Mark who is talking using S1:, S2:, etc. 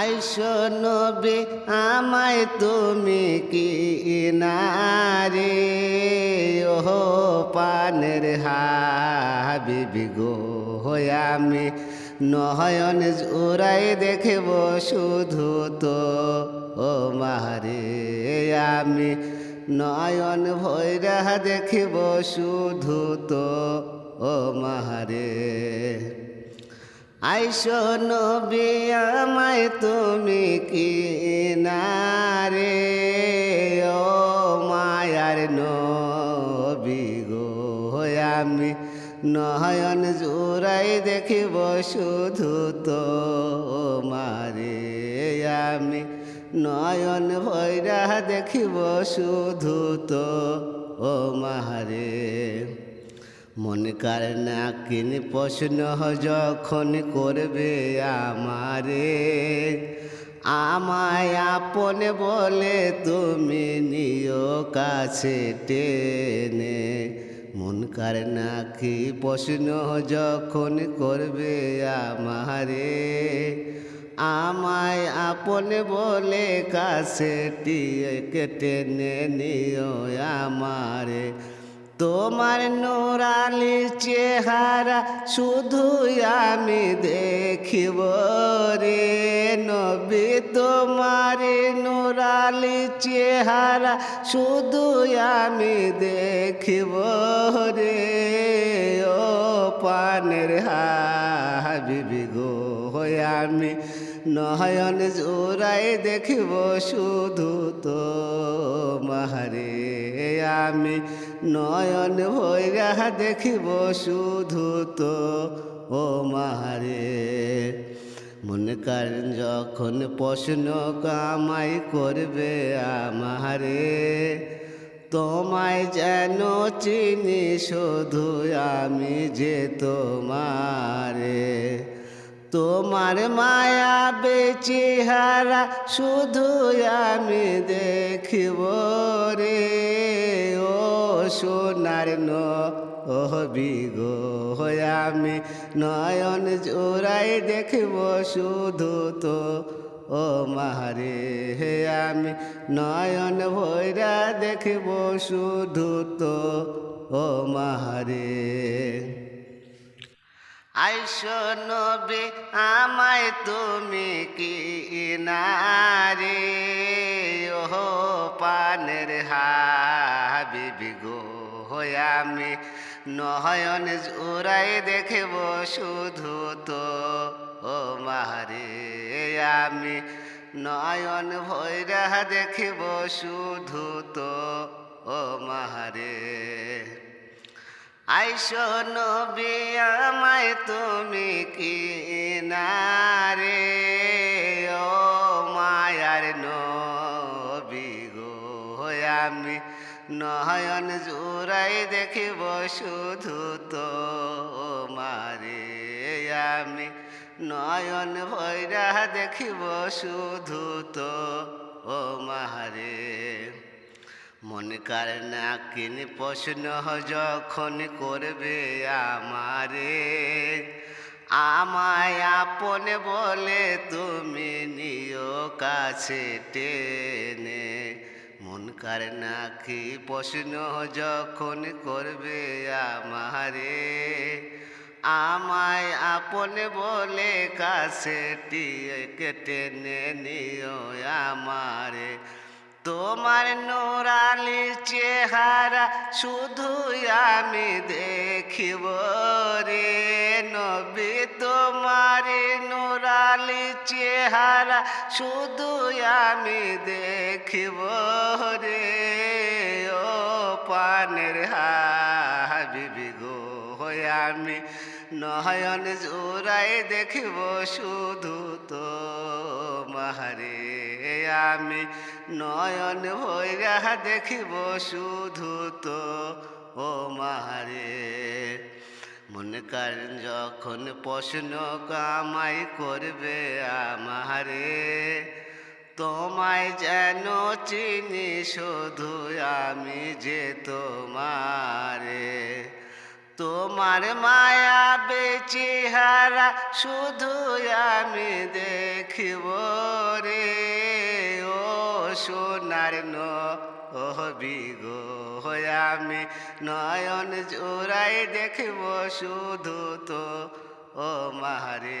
S1: আইসো নবী, আমায় তুমি কি নারে? ও পানের হাবিবি গো আমি নয়ন জোড়াই দেখব শুধু তো। ও মারে আমি নয়ন ভৈরা দেখব শুধু তো। ও মারে আইসো নবী আমায় তুমি কি নারে ও মায়ার নবী গো আমি নয়ন জোড়াই দেখিব শুধু তো মারে আমি নয়ন ভৈরা দেখিব শুধু তো ও মারে মন কার না কিনি প্রশ্ন যখন করবে আমারে? আমায় আপন বলে তুমি নিও কাছে টেনে। মন কার না কি প্রশ্ন যখন করবে আমারে? আমায় আপন বলে কাছে টিয়ে টেনে নিও আমারে। তোমার নোরালি চেহারা শুধু আমি দেখিব রে নবী তোমার নোরালি চেহারা শুধু আমি দেখিব রে। ও পানের হাবিবি গো আমি নয়ন জোড়াই দেখিব শুধু তো মাহারে আমি নয়ন ভৈরা দেখিব শুধু তো। ও মাহারে মনে করেন যখন প্রশ্ন কামাই করবে আমারে, তোমায় যেন চিনি শুধু আমি যে তোমারে। তোমার মায়া বেচিহারা শুধু আমি দেখিব রে সোনার ন ও বিগো আমি নয়ন জোড়াই দেখিব শুধু তো। ও মারে হে আমি নয়ন ভৈরা দেখিব শুধু তো। ও মারে আইসো নবী, আমায় তুমি কি নারে আমি নয়ন জোড়াই দেখব শুধু তো। ও মারে আমি নয়ন ভৈরা দেখব শুধু তো। ও মারে আইসো নবী আমায় তুমি কি নারে ও মায়ার নবী গো, আমি নয়ন জোড়াই দেখিব শুধু তো মারে আমি নয়ন ভৈরা দেখিব শুধু তো ও মারে মন কার না কিনি প্রশ্ন যখন করবে আমারে। আমায় আপন বলে তুমি নিও কাছে টেনে। মন নাকি প্রশ্ন যখন করবে আমারে? আমায় আপন বলে কাছে কেটে নিও আমারে। তোমার নোরালি চেহারা শুধু আমি দেখিব রে নবী তোমার নোরালি চেহারা শুধু আমি দেখিব রে। ও পানের হাবিবি গো আমি নয়ন জোড়াই দেখিব শুধু তো মাহারে আমি নয়ন ভৈরা দেখিব শুধু তো, ও মাহারে। মনে করেন যখন প্রশ্ন কামাই করবে আমারে, তোমায় যেন চিনি শুধু আমি যে তোমারে। তোমার মায়া বেচেহারা শুধু আমি দেখিব রে। ও সোনার ন ও বিগো আমি নয়ন জোড়াই দেখব শুধু তো ও মারে